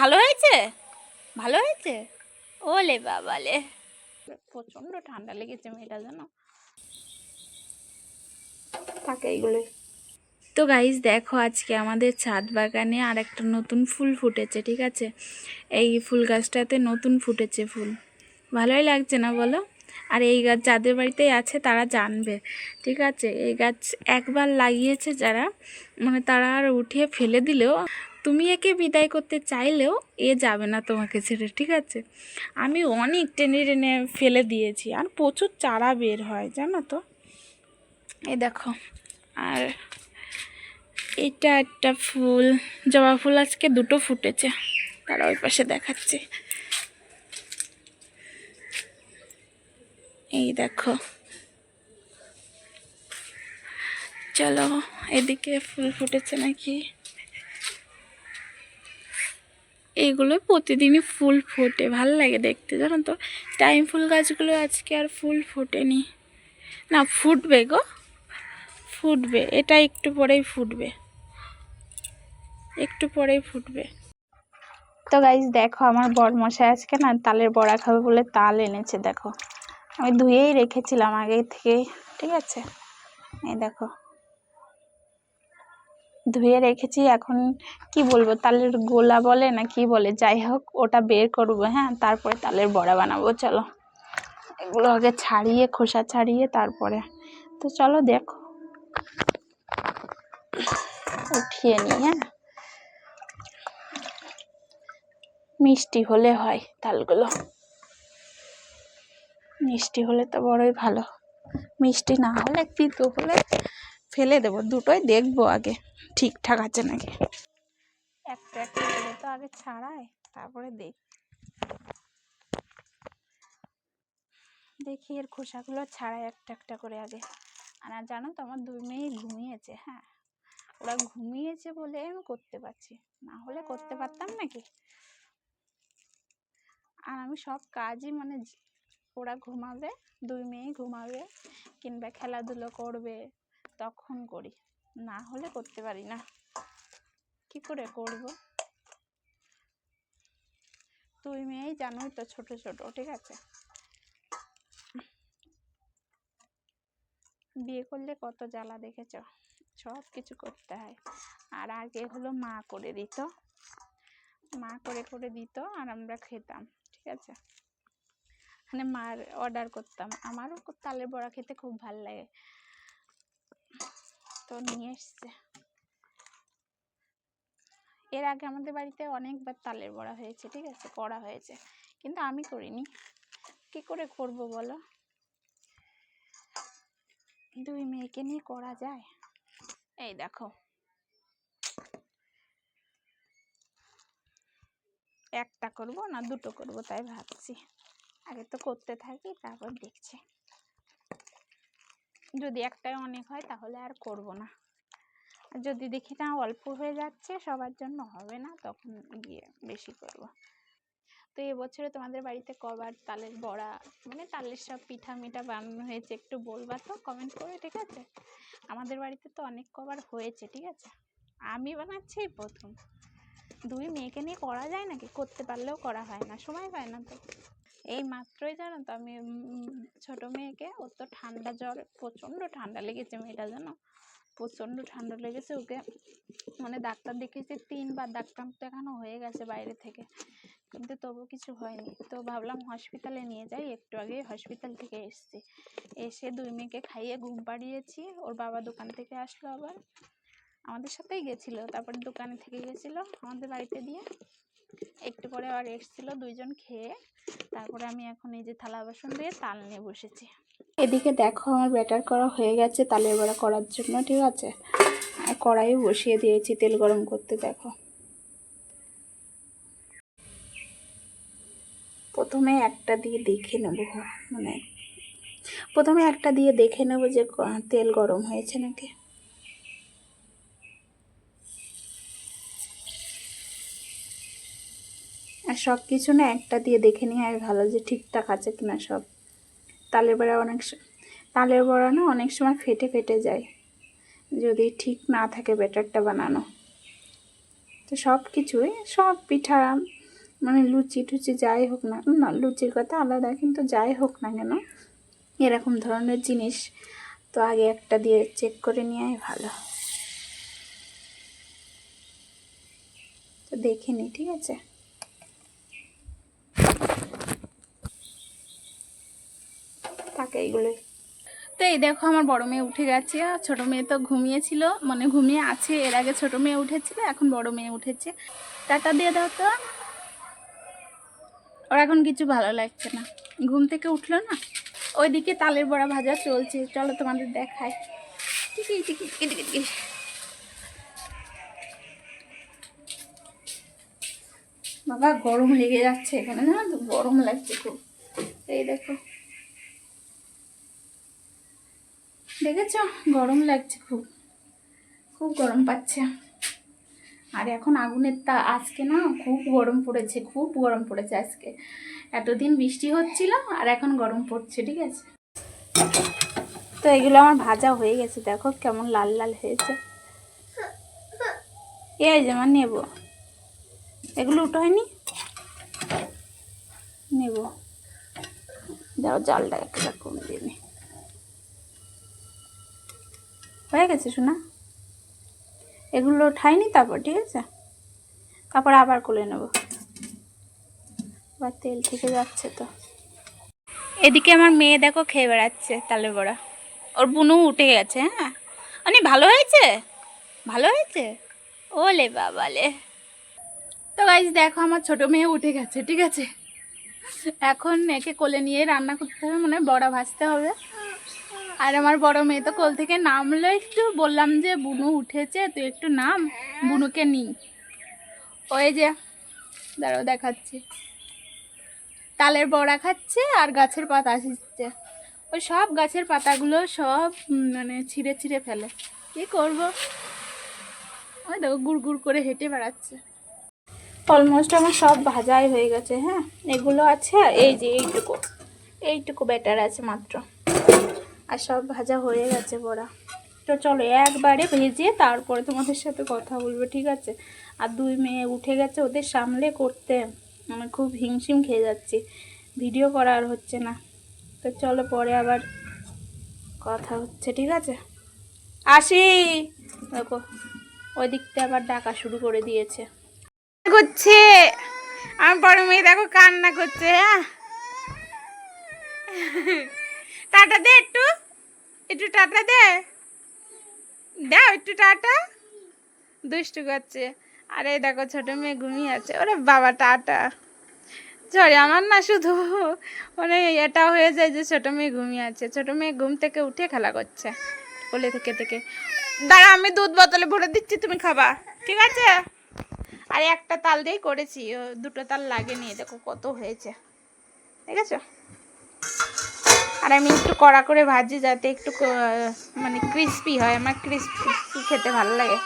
ভালো হয়েছে? ভালো হয়েছে? ওলে বাবালে। প্রচণ্ড ঠান্ডা লেগেছে মেয়েটা জানো? থাকে এইগুলো। তো গাইজ দেখো আজকে আমাদের ছাদ বাগানে আর একটা নতুন ফুল ফুটেছে, ঠিক আছে? এই ফুল গাছটাতে নতুন ফুটেছে ফুল। ভালোই লাগছে না বলো? আর এই গাছ যাদের বাড়িতেই আছে তারা জানবে, ঠিক আছে? এই গাছ একবার লাগিয়েছে যারা মানে তারা আর উঠিয়ে ফেলে দিলেও তুমি একে বিদায় করতে চাইলেও এ যাবে না তোমাকে ছেড়ে, ঠিক আছে? আমি অনেক টেনে টেনে ফেলে দিয়েছি আর প্রচুর চারা বের হয়, জানো তো? এই দেখো, আর এটা একটা ফুল, জবা ফুল আজকে দুটো ফুটেছে। তারা ওই পাশে দেখাচ্ছে। এই দেখো, চলো, এদিকে ফুল ফুটেছে নাকি? এইগুলো প্রতিদিনই ফুল ফোটে, ভালো লাগে দেখতে, জানো তো? টাইম ফুল গাছগুলো আজকে আর ফুল ফোটেনি। না, ফুটবে গো, ফুটবে, এটা একটু পরেই ফুটবে। একটু পরেই ফুটবে। তো গাইজ দেখো আমার বর মশাই আজকে না তালের বড়া খাবে বলে তাল এনেছে, দেখো। আমি ধুয়েই রেখেছিলাম আগে থেকেই, ঠিক আছে? এই দেখো। ধুয়ে রেখেছি, এখন কি বলব, তালের গোলা বলে না কি বলে, যাই হোক, ওটা বের করব হ্যাঁ তারপরে তালের বড়া বানাবো, চলো। এগুলো আগে ছাড়িয়ে, খোসা ছাড়িয়ে তারপরে। তো চলো দেখো। উঠিয়ে নিই হ্যাঁ। মিষ্টি হলে হয় তালগুলো। মিষ্টি হলে তো বড়ই ভালো। মিষ্টি না হলে তিতো হলে ফেলে দেবো, দুটোই দেখব আগে, ঠিকঠাক আছে নাকি? একটা একটা করে তো আগে ছাড়াই তারপরে দেখ। দেখি এর খোসাগুলো ছাড়াই একটা একটা করে আগে। আর জানো তো, আমার দুই মেয়ে ঘুমিয়েছে হ্যাঁ? ওরা ঘুমিয়েছে বলে আমি করতে পারছি, না হলে করতে পারতাম নাকি? আর আমি সব কাজই মানে ওরা ঘুমাবে, দুই মেয়ে ঘুমাবে, কিংবা খেলাধুলো করবে তখন করি। না হলে করতে পারি না। কি করে করব? তুই মেয়েই জানোই তো ছোট ছোট, ঠিক আছে? বিয়ে করলে কত জ্বালা দেখেছ? সব কিছু করতে হয়। আর আগে হলো মা করে দিত। মা করে করে দিত আর আমরা খেতাম, ঠিক আছে? মানে মার অর্ডার করতাম। আমারও তালের বড়া খেতে খুব ভালো লাগে। তো নিয়ে এসছে। এর আগে আমাদের বাড়িতে অনেকবার তালের বড়া হয়েছে, ঠিক আছে? করা হয়েছে। কিন্তু আমি করিনি। কি করে করব বলো? দুই মেয়েকে নিয়ে করা যায়? এই দেখো। একটা করব না, দুটো করব, তাই ভাবছি। আগে তো করতে থাকি, তারপর দেখছি। যদি একটাই অনেক হয় তাহলে আর করব না। যদি দেখি না অল্প হয়ে যাচ্ছে, সবার জন্য হবে না, তখন গিয়ে বেশি করব। তো এবছরে তোমাদের বাড়িতে কবার তালের বড়া মানে তালের সব পিঠা মিঠা বানানো হয়েছে একটু বলবা তো? কমেন্ট করে, ঠিক আছে? আমাদের বাড়িতে তো অনেক কবার হয়েছে, ঠিক আছে? আমি বানাচ্ছি প্রথম। দুই মেয়েকে নিয়ে করা যায় নাকি? করতে পারলেও করা হয় না, সময় পায় না তো। এই মাত্রই জানো তো আমি ছোট মেয়েকে ওর তো ঠান্ডা জ্বর প্রচণ্ড ঠান্ডা লেগেছে মেয়েটা জানো প্রচণ্ড ঠান্ডা লেগেছে ওকে মানে ডাক্তার দেখিয়েছি তিনবার, ডাক্তার দেখানো হয়ে গেছে বাইরে থেকে, কিন্তু তবু কিছু হয়নি, তো ভাবলাম হসপিটালে নিয়ে যাই, একটু আগে হসপিটাল থেকে এসেছি, এসে দুই মেয়েকে খাইয়ে ঘুম পাড়িয়েছি, ওর বাবা দোকান থেকে আসলো আবার, আমাদের সাথেই গেছিল, তারপর দোকানে থেকে গেছিল আমাদের বাড়িতে দিয়ে, একটু পরে আবার এসেছিল দুইজন খেয়ে তারপরে আমি এখন এই যে থালা বাসন দিয়ে তাল নিয়ে বসেছি। এদিকে দেখো আমার ব্যাটার করা হয়ে গেছে তালের বড়া করার জন্য, ঠিক আছে? আর কড়াইও বসিয়ে দিয়েছি তেল গরম করতে, দেখো। প্রথমে একটা দিয়ে দেখে নেব মানে প্রথমে একটা দিয়ে দেখে নেব যে তেল গরম হয়েছে নাকি। সব কিছু না একটা দিয়ে দেখে নেওয়াই ভালো যে ঠিকঠাক আছে কিনা সব। তালের বড়া অনেক তালের বড়া না অনেক সময় ফেটে ফেটে যায়। যদি ঠিক না থাকে ব্যাটারটা বানানো। তো সব কিছুই সব পিঠা মানে লুচি টুচি যাই হোক না না, লুচির কথা আলাদা কিন্তু যাই হোক না কেন, এরকম ধরনের জিনিস তো আগে একটা দিয়ে চেক করে নেওয়াই ভালো। তো দেখে নি, ঠিক আছে থাকে এইগুলোই। তো এই দেখো আমার বড় মেয়ে উঠে গেছে, আর ছোটো মেয়ে তো ঘুমিয়েছিল মানে ঘুমিয়ে আছে, এর আগে ছোটো মেয়ে উঠেছিল, এখন বড় মেয়ে উঠেছে। টাটা দিয়ে দাও তো। ওর এখন কিছু ভালো লাগছে না। ঘুম থেকে উঠল না? ওইদিকে তালের বড়া ভাজা চলছে, চলো তোমাদের দেখায়। বাবা, গরম লেগে যাচ্ছে এখানে না গরম লাগছে খুব। এই দেখো। দেখেছ? গরম লাগছে খুব। খুব গরম পাচ্ছে। আর এখন আগুনের তা, আজকে না খুব গরম পড়েছে, খুব গরম পড়েছে আজকে। এতদিন বৃষ্টি হচ্ছিল আর এখন গরম পড়ছে, ঠিক আছে? তো এগুলো আমার ভাজা হয়ে গেছে, দেখো কেমন লাল লাল হয়েছে। এই যে আমার নেব। এগুলো উঠো হয়নি? নেব। যাও জালটা একটা কম দিয়ে নি। হয়ে গেছে শোনা এগুলো ঠাইনি তারপর, ঠিক আছে? তারপর আবার করে নেব। আবার তেল থেকে যাচ্ছে তো। এদিকে আমার মেয়ে দেখো খেয়ে বেড়াচ্ছে তালে বড়া। ওর বুনু উঠে গেছে হ্যাঁ? অনি ভালো হয়েছে? ভালো হয়েছে? ওলে বাবালে। তো গাইজ দেখো আমার ছোট মেয়ে উঠে গেছে, ঠিক আছে? এখন একে কোলে নিয়ে রান্না করতে হবে মানে বড়া ভাজতে হবে। আর আমার বড় মেয়ে তো কোল থেকে নামলো একটু। বললাম যে, বুনু উঠেছে, তুই একটু নাম, বুনুকে নি। ওই যে, দাঁড়াও দেখাচ্ছি। তালের বড়া খাচ্ছে আর গাছের পাতা আসছে ওই সব গাছের পাতাগুলো সব মানে ছিঁড়ে ছিঁড়ে ফেলে। কি করব? ওই দেখো, গুড় গুড় করে হেঁটে বেড়াচ্ছে। অলমোস্ট আমার সব ভাজাই হয়ে গেছে হ্যাঁ? এগুলো আছে, এই যে এইটুকু। এইটুকু ব্যাটার আছে মাত্র। আর সব ভাজা হয়ে গেছে বড়া। তো চলো একবারে ভেজে তারপরে তোমাদের সাথে কথা বলব, ঠিক আছে? আর দুই মেয়ে উঠে গেছে ওদের সামলে করতে। আমি খুব হিমশিম খেয়ে যাচ্ছি। ভিডিও করা আর হচ্ছে না। তো চলো পরে আবার কথা হচ্ছে, ঠিক আছে? আসি! দেখো ওই দিকটা আবার ডাকা শুরু করে দিয়েছে। করছে? আমার বড় মেয়ে দেখো কান্না করছে হ্যাঁ? টাটা দে একটু। একটু টাটা দে। দাও একটু টাটা। দুষ্টু করছে। আর দেখো ছোট মেয়ে ঘুমিয়ে আছে। ওরে বাবা, টাটা। সরি, আমার না শুধু মানে এটা হয়ে যায় যে ছোট মেয়ে ঘুমিয়ে আছে। ছোট মেয়ে ঘুম থেকে উঠে খেলা করছে। কোলে থেকে থেকে। দাঁড়া, আমি দুধ বোতলে ভরে দিচ্ছি, তুমি খাবা। ঠিক আছে? আর একটা তাল দিয়েই করেছি। দুটো তাল লাগেনি। দেখো কত হয়েছে। ঠিক আছে আর আমি একটু কড়া করে ভাজি যাতে একটু মানে ক্রিস্পি হয়। আমার ক্রিস্পি খেতে ভালো লাগে।